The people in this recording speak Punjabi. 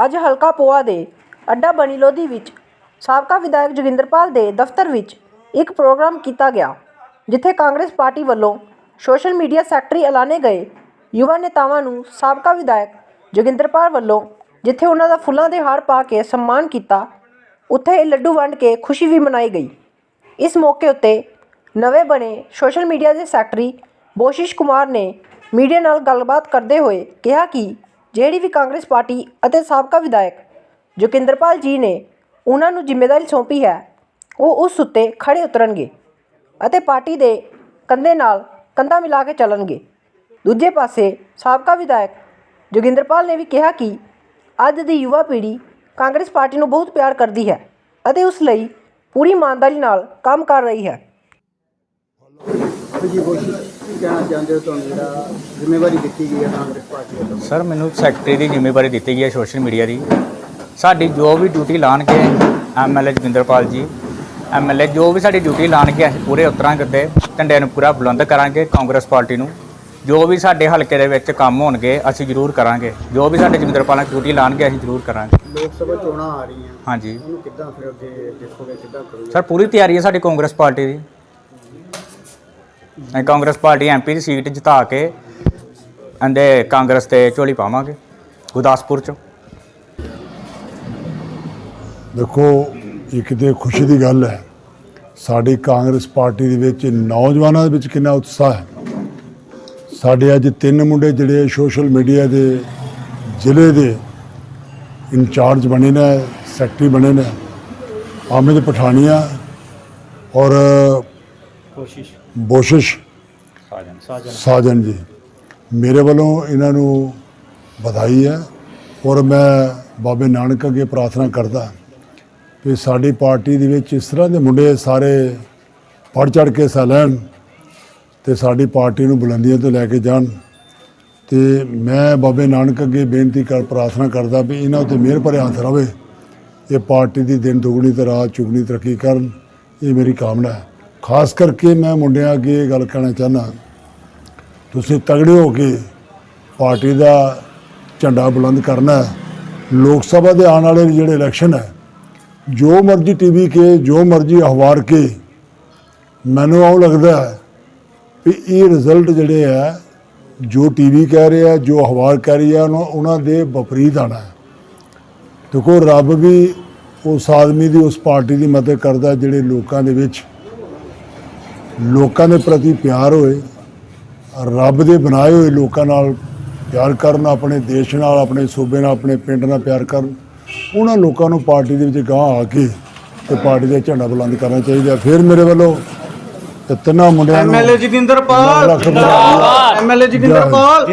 ਅੱਜ ਹਲਕਾ ਪੋਆ ਦੇ ਅੱਡਾ ਬਣੀ ਲੋਧੀ ਵਿੱਚ ਸਾਬਕਾ ਵਿਧਾਇਕ ਜੋਗਿੰਦਰਪਾਲ ਦੇ ਦਫ਼ਤਰ ਵਿੱਚ ਇੱਕ ਪ੍ਰੋਗਰਾਮ ਕੀਤਾ ਗਿਆ, ਜਿੱਥੇ ਕਾਂਗਰਸ ਪਾਰਟੀ ਵੱਲੋਂ ਸੋਸ਼ਲ ਮੀਡੀਆ ਸੈਕਟਰੀ ਐਲਾਨੇ ਗਏ ਯੁਵਾ ਨੇਤਾਵਾਂ ਨੂੰ ਸਾਬਕਾ ਵਿਧਾਇਕ ਜੋਗਿੰਦਰਪਾਲ ਵੱਲੋਂ, ਜਿੱਥੇ ਉਹਨਾਂ ਦਾ ਫੁੱਲਾਂ ਦੇ ਹਾਰ ਪਾ ਕੇ ਸਨਮਾਨ ਕੀਤਾ, ਉੱਥੇ ਇਹ ਲੱਡੂ ਵੰਡ ਕੇ ਖੁਸ਼ੀ ਵੀ ਮਨਾਈ ਗਈ। ਇਸ ਮੌਕੇ ਉੱਤੇ ਨਵੇਂ ਬਣੇ ਸੋਸ਼ਲ ਮੀਡੀਆ ਦੇ ਸੈਕਟਰੀ ਬੋਸ਼ਿਸ਼ ਕੁਮਾਰ ਨੇ ਮੀਡੀਆ ਨਾਲ ਗੱਲਬਾਤ ਕਰਦੇ ਹੋਏ ਕਿਹਾ ਕਿ ਜਿਹੜੀ ਵੀ ਕਾਂਗਰਸ ਪਾਰਟੀ ਅਤੇ ਸਾਬਕਾ ਵਿਧਾਇਕ ਜੋਗਿੰਦਰਪਾਲ ਜੀ ਨੇ ਉਹਨਾਂ ਨੂੰ ਜ਼ਿੰਮੇਵਾਰੀ ਸੌਂਪੀ ਹੈ, ਉਹ ਉਸ ਉੱਤੇ ਖੜ੍ਹੇ ਉਤਰਨਗੇ ਅਤੇ ਪਾਰਟੀ ਦੇ ਕੰਧੇ ਨਾਲ ਕੰਧਾ ਮਿਲਾ ਕੇ ਚੱਲਣਗੇ। ਦੂਜੇ ਪਾਸੇ ਸਾਬਕਾ ਵਿਧਾਇਕ ਜੋਗਿੰਦਰਪਾਲ ਨੇ ਵੀ ਕਿਹਾ ਕਿ ਅੱਜ ਦੀ ਯੁਵਾ ਪੀੜ੍ਹੀ ਕਾਂਗਰਸ ਪਾਰਟੀ ਨੂੰ ਬਹੁਤ ਪਿਆਰ ਕਰਦੀ ਹੈ ਅਤੇ ਉਸ ਲਈ ਪੂਰੀ ਇਮਾਨਦਾਰੀ ਨਾਲ ਕੰਮ ਕਰ ਰਹੀ ਹੈ। ਕਹਿਣਾ ਚਾਹੁੰਦੇ ਹੋ ਤੁਹਾਨੂੰ ਜਿਹੜਾ ਜ਼ਿੰਮੇਵਾਰੀ ਦਿੱਤੀ ਗਈ ਹੈ ਕਾਂਗਰਸ ਪਾਰਟੀ ਵੱਲੋਂ ਸਰ ਮੈਨੂੰ ਸੈਕਟਰੀ ਦੀ ਜ਼ਿੰਮੇਵਾਰੀ ਦਿੱਤੀ ਗਈ ਹੈ ਸੋਸ਼ਲ ਮੀਡੀਆ ਦੀ। ਸਾਡੀ ਜੋ ਵੀ ਡਿਊਟੀ ਲਾਣਗੇ ਐਮਐਲਏ ਜਗਿੰਦਰਪਾਲ ਜੀ ਐਮਐਲਏ ਜੋ ਵੀ ਸਾਡੀ ਡਿਊਟੀ ਲਾਣਗੇ ਅਸੀਂ ਪੂਰੇ ਉਤਰਾਂਗੇ ਤੇ ਝੰਡੇ ਨੂੰ ਪੂਰਾ ਬੁਲੰਦ ਕਰਾਂਗੇ ਕਾਂਗਰਸ ਪਾਰਟੀ ਨੂੰ। ਜੋ ਵੀ ਸਾਡੇ ਹਲਕੇ ਦੇ ਵਿੱਚ ਕੰਮ ਹੋਣਗੇ ਅਸੀਂ ਜ਼ਰੂਰ ਕਰਾਂਗੇ। ਜੋ ਵੀ ਸਾਡੇ ਜਗਿੰਦਰਪਾਲ ਨਾਲ ਡਿਊਟੀ ਲਾਣਗੇ ਅਸੀਂ ਜ਼ਰੂਰ ਕਰਾਂਗੇ। ਲੋਕ ਸਭਾ ਚੋਣਾਂ ਆ ਰਹੀਆਂ। ਹਾਂਜੀ। ਉਹਨੂੰ ਕਿੱਦਾਂ ਫਿਰ ਅੱਗੇ ਦੇਖੋਗੇ ਕਿੱਦਾਂ ਕਰੋਗੇ? ਸਰ ਪੂਰੀ ਤਿਆਰੀ ਹੈ ਸਾਡੀ ਕਾਂਗਰਸ ਪਾਰਟੀ ਦੀ। ਕਾਂਗਰਸ ਪਾਰਟੀ ਐਮਪੀ ਦੀ ਸੀਟ ਜਿਤਾ ਕੇ ਅੰਦੇ ਕਾਂਗਰਸ ਤੇ ਝੋਲੀ ਪਾਵਾਂਗੇ, ਗੁਰਦਾਸਪੁਰ ਚ। ਦੇਖੋ ਇੱਕ ਤੇ ਖੁਸ਼ੀ ਦੀ ਗੱਲ ਹੈ, ਸਾਡੀ ਕਾਂਗਰਸ ਪਾਰਟੀ ਦੇ ਵਿੱਚ ਨੌਜਵਾਨਾਂ ਦੇ ਵਿੱਚ ਕਿੰਨਾ ਉਤਸ਼ਾਹ ਹੈ। ਸਾਡੇ ਅੱਜ ਤਿੰਨ ਮੁੰਡੇ ਜਿਹੜੇ ਸੋਸ਼ਲ ਮੀਡੀਆ ਦੇ ਜ਼ਿਲ੍ਹੇ ਦੇ ਇੰਚਾਰਜ ਬਣੇ ਨੇ, ਸੈਕਟਰੀ ਬਣੇ ਨੇ ਆਮਿਦ ਪਠਾਨੀਆ ਔਰ ਕੋਸ਼ਿਸ਼ ਬੋਸ਼ਿਸ਼ ਸਾਜਨ। ਸਾਜਨ। ਜੀ ਮੇਰੇ ਵੱਲੋਂ ਇਹਨਾਂ ਨੂੰ ਵਧਾਈ ਹੈ ਔਰ ਮੈਂ ਬਾਬੇ ਨਾਨਕ ਅੱਗੇ ਪ੍ਰਾਰਥਨਾ ਕਰਦਾ ਕਿ ਸਾਡੀ ਪਾਰਟੀ ਦੇ ਵਿੱਚ ਇਸ ਤਰ੍ਹਾਂ ਦੇ ਮੁੰਡੇ ਸਾਰੇ ਪੜ ਚੜ ਕੇ ਹਿੱਸਾ ਲੈਣ ਤੇ ਸਾਡੀ ਪਾਰਟੀ ਨੂੰ ਬੁਲੰਦੀਆਂ ਤੇ ਲੈ ਕੇ ਜਾਣ ਤੇ ਮੈਂ ਬਾਬੇ ਨਾਨਕ ਅੱਗੇ ਬੇਨਤੀ ਕਰ ਪ੍ਰਾਰਥਨਾ ਕਰਦਾ ਵੀ ਇਹਨਾਂ ਉੱਤੇ ਮਿਹਰ ਭਰਿਆ ਹੱਥ ਰਵੇ ਇਹ ਪਾਰਟੀ ਦੀ ਦਿਨ ਦੁਗਣੀ ਤੇ ਰਾਤ ਚੁਗਣੀ ਤਰੱਕੀ ਕਰਨ ਇਹ ਮੇਰੀ ਕਾਮਨਾ ਹੈ। ਖਾਸ ਕਰਕੇ ਮੈਂ ਮੁੰਡਿਆਂ ਅੱਗੇ ਇਹ ਗੱਲ ਕਹਿਣਾ ਚਾਹੁੰਦਾ, ਤੁਸੀਂ ਤਗੜੇ ਹੋ ਕੇ ਪਾਰਟੀ ਦਾ ਝੰਡਾ ਬੁਲੰਦ ਕਰਨਾ ਲੋਕ ਸਭਾ ਦੇ ਆਉਣ ਵਾਲੇ ਜਿਹੜੇ ਇਲੈਕਸ਼ਨ ਹੈ, ਜੋ ਮਰਜ਼ੀ ਟੀਵੀ ਕੇ, ਜੋ ਮਰਜ਼ੀ ਅਖਬਾਰ ਕੇ, ਮੈਨੂੰ ਆਉ ਲੱਗਦਾ ਹੈ ਵੀ ਇਹ ਰਿਜ਼ਲਟ ਜਿਹੜੇ ਹੈ, ਜੋ ਟੀਵੀ ਕਹਿ ਰਿਹਾ ਜੋ ਅਖਬਾਰ ਕਹਿ ਰਹੀ ਹੈ, ਉਹਨਾਂ- ਉਹਨਾਂ ਦੇ ਵਿਪਰੀਤ ਆਣਾ ਹੈ। ਦੇਖੋ, ਰੱਬ ਵੀ ਉਸ ਆਦਮੀ ਦੀ, ਉਸ ਪਾਰਟੀ ਦੀ ਮਦਦ ਕਰਦਾ ਜਿਹੜੇ ਲੋਕਾਂ ਦੇ ਵਿੱਚ ਲੋਕਾਂ ਦੇ ਪ੍ਰਤੀ ਪਿਆਰ ਹੋਏ ਰੱਬ ਦੇ ਬਣਾਏ ਹੋਏ ਲੋਕਾਂ ਨਾਲ ਪਿਆਰ ਕਰਨ ਆਪਣੇ ਦੇਸ਼ ਨਾਲ ਆਪਣੇ ਸੂਬੇ ਨਾਲ ਆਪਣੇ ਪਿੰਡ ਨਾਲ ਪਿਆਰ ਕਰਨ ਉਹਨਾਂ ਲੋਕਾਂ ਨੂੰ ਪਾਰਟੀ ਦੇ ਵਿੱਚ ਗਾਂਹ ਆ ਕੇ ਤੇ ਪਾਰਟੀ ਦਾ ਝੰਡਾ ਬੁਲੰਦ ਕਰਨਾ ਚਾਹੀਦਾ। ਫਿਰ ਮੇਰੇ ਵੱਲੋਂ ਤੇ ਤਿੰਨਾਂ ਮੁੰਡਿਆਂ ਨੂੰ ਐਮਐਲਏ ਜਗਿੰਦਰਪਾਲ ਐਮਐਲਏ ਜਗਿੰਦਰਪਾਲ।